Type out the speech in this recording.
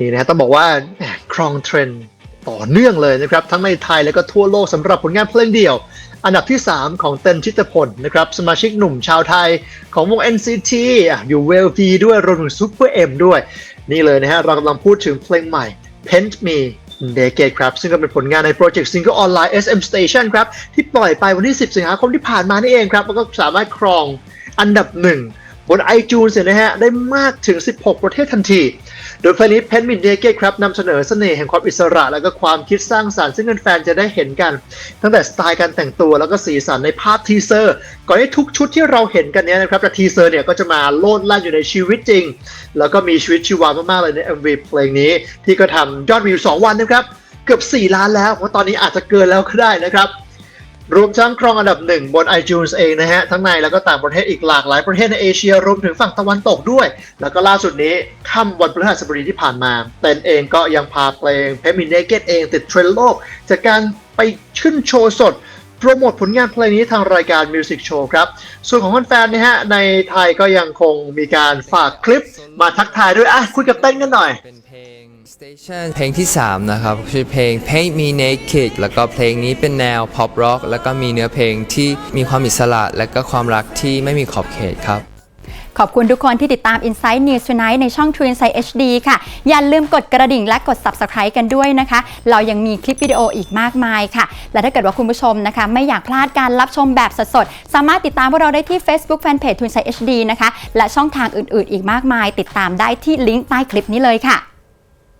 นี่นะฮะต้องบอกว่าครองเทรนด์ต่อเนื่องเลยนะครับ ทั้งในไทยและก็ทั่วโลกสำหรับผลงานเพลงเดี่ยว อันดับที่ 3 ของเต้นชิตพลนะครับ สมาชิกหนุ่มชาวไทยของวง NCT อยู่เวลพีด้วยรวมถึงซูเปอร์เอ็มด้วย นี่เลยนะฮะ เรากำลังพูดถึงเพลงใหม่ Paint Me Naked ครับ ซึ่งก็เป็นผลงานในโปรเจกต์ซิงเกิลออนไลน์ SM Station ครับ ที่ปล่อยไปวันที่ 10 สิงหาคมที่ผ่านมานี่เองครับ แล้วก็สามารถครองอันดับหนึ่งบน iTunes เนี่ยนะฮะได้มากถึง 16 ประเทศทันที โดยเพลงนี้ Pen Min Naked ครับนำเสนอเสน่ห์แห่งความอิสระและก็ความคิดสร้างสรรค์ซึ่งแฟนๆจะได้เห็นกัน ตั้งแต่สไตล์การแต่งตัวแล้วก็สีสันในภาพทีเซอร์ ก่อนที่ทุกชุดที่เราเห็นกันเนี้ยนะครับแต่ทีเซอร์เนี่ยก็จะมาโลดแล่นอยู่ในชีวิตจริง แล้วก็มีชีวิตชีวามากๆเลยใน MV เพลงนี้ที่ก็ทำยอดวิว 2 วันนะครับ เกือบ 4 ล้านแล้วว่าตอนนี้อาจจะเกินแล้วก็ได้นะครับ รวมทั้งครองอันดับหนึ่งบน iTunes เองนะฮะ ทั้งในแล้วก็ต่างประเทศอีกหลากหลายประเทศในเอเชียรวมถึงฝั่งตะวันตกด้วย แล้วก็ล่าสุดนี้ค่ำวันพฤหัสบดีที่ผ่านมา เต้นเองก็ยังพาเพลง p e m i n a k e d เองติดเทรนด์โลก จากการไปขึ้นโชว์สดโปรโมทผลงานเพลงนี้ทางรายการ Music Show ครับ ส่วนของแฟนๆนะฮะ ในไทยก็ยังคงมีการฝากคลิปมาทักทายด้วยอะคุยกับเต้นกันหน่อย Station เพลงที่ 3 นะครับคือเพลง Paint Me Naked แล้วก็เพลงนี้เป็นแนว pop rock แล้วก็มีเนื้อเพลงที่มีความอิสระ และก็ความรักที่ไม่มีขอบเขตครับ ขอบคุณทุกคนที่ติดตาม Insight News Tonight ในช่อง True Insight HD ค่ะ อย่าลืมกดกระดิ่งและกด Subscribe กันด้วยนะคะ เรายังมีคลิปวิดีโออีกมากมายค่ะ และถ้าเกิดว่าคุณผู้ชมนะคะ ไม่อยากพลาดการรับชมแบบสดๆ สามารถติดตามพวกเราได้ที่ Facebook Fanpage True Insight HD นะคะ และช่องทางอื่นๆ อีกมากมาย ติดตามได้ที่ลิงก์ใต้คลิปนี้เลยค่ะ